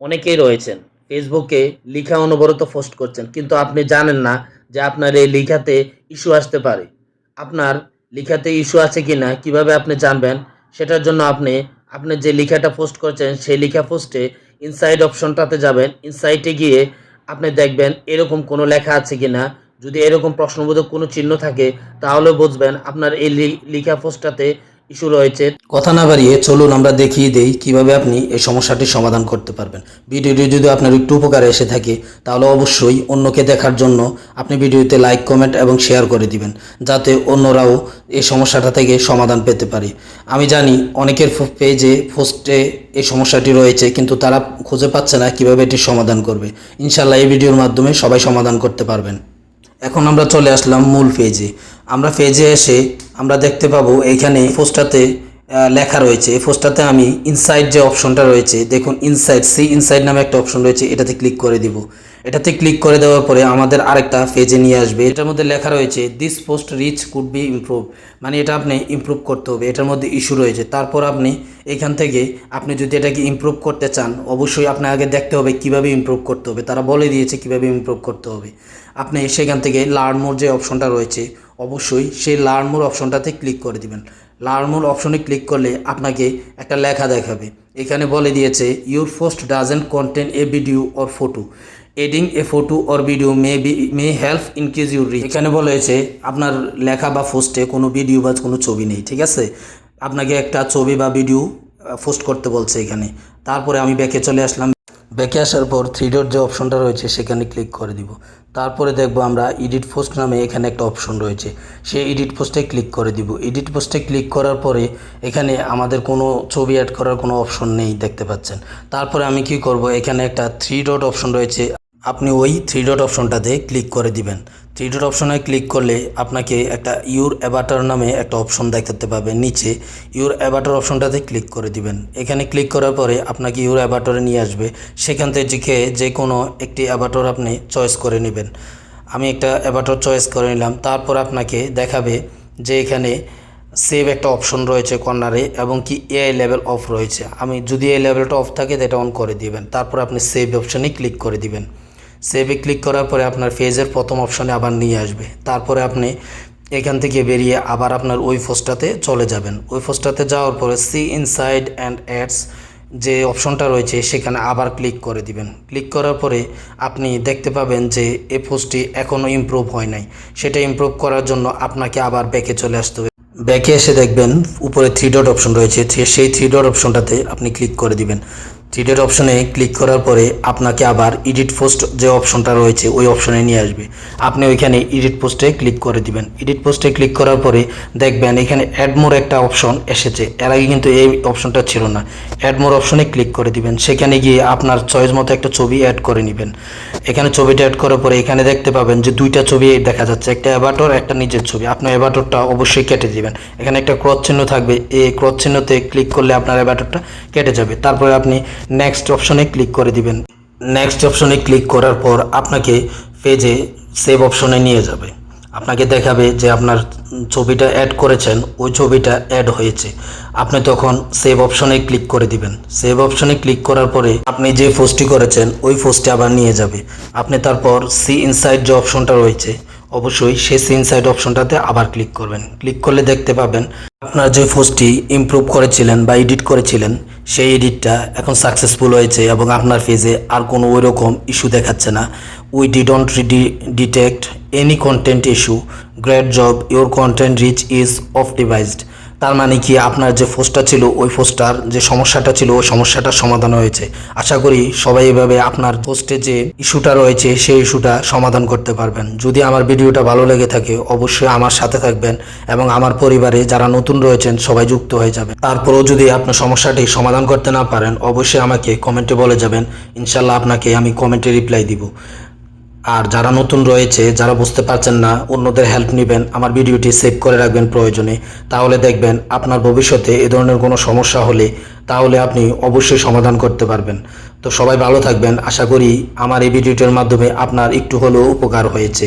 অনেকেই রয়েছেন ফেসবুকে লিখা অনবরত পোস্ট করছেন, কিন্তু আপনি জানেন না যে আপনার এই লিখাতে ইস্যু আসতে পারে। আপনার লিখাতে ইস্যু আছে কি না কীভাবে আপনি জানবেন, সেটার জন্য আপনি আপনি যে লিখাটা পোস্ট করছেন, সেই লিখা পোস্টে ইনসাইড অপশনটাতে যাবেন ইনসাইটে গিয়ে আপনি দেখবেন এরকম কোনো লেখা আছে কি না যদি এরকম প্রশ্নবোধক কোনো চিহ্ন থাকে, তাহলে বুঝবেন আপনার এই লিখা পোস্টটাতে ইস্যু রয়েছে। কথা না বাড়িয়ে চলুন আমরা দেখিয়ে দেই কীভাবে আপনি এই সমস্যাটির সমাধান করতে পারবেন। ভিডিওটি যদি আপনার একটু উপকারে এসে থাকে, তাহলে অবশ্যই অন্যকে দেখার জন্য আপনি ভিডিওতে লাইক, কমেন্ট এবং শেয়ার করে দিবেন, যাতে অন্যরাও এই সমস্যাটা থেকে সমাধান পেতে পারে। আমি জানি অনেকের পেজে, পোস্টে এই সমস্যাটি রয়েছে, কিন্তু তারা খুঁজে পাচ্ছে না কীভাবে এটির সমাধান করবে। ইনশাল্লাহ এই ভিডিওর মাধ্যমে সবাই সমাধান করতে পারবেন। এখন আমরা চলে আসলাম মূল পেজে। আমরা পেজে এসে আমরা দেখতে পাবো এইখানে পোস্টাতে লেখা রয়েছে। এই পোস্টাতে আমি ইনসাইড যে অপশনটা রয়েছে, দেখুন ইনসাইড সি ইনসাইড নামে একটা অপশন রয়েছে, এটাতে ক্লিক করে দিব। এটাতে ক্লিক করে দেওয়ার পরে আমাদের আরেকটা পেজে নিয়ে আসবে। এটার মধ্যে লেখা রয়েছে this post reach could be improve মানে এটা আপনি ইমপ্রুভ করতে হবে, এটার মধ্যে ইস্যু রয়েছে। তারপর আপনি এখান থেকে আপনি যদি এটাকে ইমপ্রুভ করতে চান, অবশ্যই আপনি আগে দেখতে হবে কীভাবে ইমপ্রুভ করতে হবে। তারা বলে দিয়েছে কীভাবে ইমপ্রুভ করতে হবে। আপনি সেখান থেকে লার্ন মোর যে অপশনটা রয়েছে অবশ্যই সেই লার্ন মোর অপশনটাতে ক্লিক করে দিবেন। লার্ন মোর অপশনে ক্লিক করলে আপনাকে একটা লেখা দেখাবে। এখানে বলে দিয়েছে your post doesn't contain a video or photo adding a photo or video may be may help increase your reach এখানে বলেছে আপনার লেখা বা পোস্টে কোনো ভিডিও বা কোনো ছবি নেই, ঠিক আছে? আপনাকে একটা ছবি বা ভিডিও পোস্ট করতে বলছে এখানে। তারপরে আমি ব্যাকে চলে আসলাম। ব্যাকে আসার পর থ্রি ডট যে অপশনটা রয়েছে, সেখানে ক্লিক করে দিব। তারপরে দেখব আমরা এডিট পোস্ট নামে এখানে একটা অপশন রয়েছে। সেই এডিট পোস্টে ক্লিক করে দিব। এডিট পোস্টে ক্লিক করার পরে এখানে আমাদের কোনো ছবি অ্যাড করার কোনো অপশন নেই দেখতে পাচ্ছেন। তারপরে আমি কি করব? এখানে একটা থ্রি ডট অপশন রয়েছে। আপনি ওই থ্রি ডট অপশনটাতে ক্লিক করে দিবেন। থ্রি ডট অপশনে ক্লিক করলে আপনাকে একটা ইউর অ্যাভাটার নামে একটা অপশন দেখাতে পাবে। নিচে ইউর অ্যাভাটার অপশনটাতে ক্লিক করে দিবেন। এখানে ক্লিক করার পরে আপনাকে ইউর অ্যাভাটারে নিয়ে আসবে। সেখান থেকে যে কোনো একটি অ্যাভাটার আপনি চয়েস করে নেবেন। আমি একটা অ্যাভাটার চয়েস করে নিলাম। তারপর আপনাকে দেখাবে যে এখানে সেভ একটা অপশন রয়েছে কর্নারে এবং কি এআই লেভেল অফ রয়েছে। আমি যদি এই লেভেলটা অফ থাকে এটা অন করে দিবেন। তারপর আপনি সেভ অপশনে ক্লিক করে দিবেন। সেভে ক্লিক করার পরে আপনার ফেজের প্রথম অপশনে আবার নিয়ে আসবে। তারপরে আপনি এখান থেকে বেরিয়ে আবার আপনার ওই পোস্টটাতে চলে যাবেন। ওই পোস্টটাতে যাওয়ার পরে সি ইনসাইড অ্যান্ড অ্যাডস যে অপশনটা রয়েছে, সেখানে আবার ক্লিক করে দিবেন। ক্লিক করার পরে আপনি দেখতে পাবেন যে এ পোস্টটি এখনও ইমপ্রুভ হয় নাই। সেটা ইমপ্রুভ করার জন্য আপনাকে আবার ব্যাকে চলে আসতে হবে। ব্যাকে এসে দেখবেন উপরে থ্রি ডট অপশন রয়েছে। সেই থ্রি ডট অপশনটাতে আপনি ক্লিক করে দিবেন। থ্রি ডট অপশনে ক্লিক করার পরে আপনাকে আবার এডিট পোস্ট যে অপশনটা রয়েছে, ওই অপশনে নিয়ে আসবে। আপনি ওইখানে এডিট পোস্টে ক্লিক করে দিবেন। এডিট পোস্টে ক্লিক করার পরে দেখবেন এখানে অ্যাড মোর একটা অপশন এসেছে। এর আগে কিন্তু এই অপশনটা ছিল না। অ্যাড মোর অপশনে ক্লিক করে দিবেন। সেখানে গিয়ে আপনার চয়েস মতো একটা ছবি অ্যাড করে নেবেন। এখানে ছবিটা অ্যাড করার পরে এখানে দেখতে পাবেন যে দুইটা ছবি দেখা যাচ্ছে। একটা অ্যাভাটর একটা নিজের ছবি। আপনার অ্যাভাটরটা অবশ্যই কেটে দিবেন। এখানে একটা ক্রস চিহ্ন থাকবে। এই ক্রস চিহ্নতে ক্লিক করলে আপনার অ্যাভাটরটা কেটে যাবে। তারপরে আপনি নেক্সট অপশনে ক্লিক করে দিবেন। নেক্সট অপশনে ক্লিক করার পর আপনাকে পেজে সেভ অপশনে নিয়ে যাবে। আপনাকে দেখাবে যে আপনার ছবিটা অ্যাড করেছেন, ওই ছবিটা অ্যাড হয়েছে। আপনি তখন সেভ অপশনে ক্লিক করে দিবেন। সেভ অপশনে ক্লিক করার পরে আপনি যে পোস্টটি করেছেন, ওই পোস্টে আবার নিয়ে যাবে। আপনি তারপর সি ইনসাইড যে অপশনটা রয়েছে, অবশ্যই সে সি ইনসাইড অপশনটাতে আবার ক্লিক করবেন। ক্লিক করলে দেখতে পাবেন, আপনার যে পোস্টটি ইমপ্রুভ করেছিলেন বা এডিট করেছিলেন সেই এডিটটা এখন সাকসেসফুল হয়েছে এবং আপনার পেজে আর কোনো ওই রকম ইস্যু দেখাচ্ছে না। We didn't detect any content issue great job your content reach is optimized তার মানে কি আপনার যে পোস্টটা ছিল, ওই পোস্টার যে সমস্যাটা ছিল, ওই সমস্যাটার সমাধান হয়েছে। আশা করি সবাই এভাবে আপনার পোস্টে যে ইস্যুটা রয়েছে, সেই ইস্যুটা সমাধান করতে পারবেন। যদি আমার ভিডিওটা ভালো লেগে থাকে, অবশ্যই আমার সাথে থাকবেন এবং আমার পরিবারে যারা নতুন রয়েছেন, সবাই যুক্ত হয়ে যাবেন। তারপরেও যদি আপনার সমস্যাটি সমাধান করতে না পারেন, অবশ্যই আমাকে কমেন্টে বলে যাবেন। ইনশাল্লাহ আপনাকে আমি কমেন্টে রিপ্লাই দিব। আর যারা নতুন রয়েছে, যারা বুঝতে পারছেন না, অন্যদের হেল্প নেবেন, আমার ভিডিওটি সেভ করে রাখবেন প্রয়োজনে। তাহলে দেখবেন আপনার ভবিষ্যতে এ ধরনের কোনো সমস্যা হলে তাহলে আপনি অবশ্যই সমাধান করতে পারবেন। তো সবাই ভালো থাকবেন। আশা করি আমার এই ভিডিওটির মাধ্যমে আপনার একটু হলেও উপকার হয়েছে।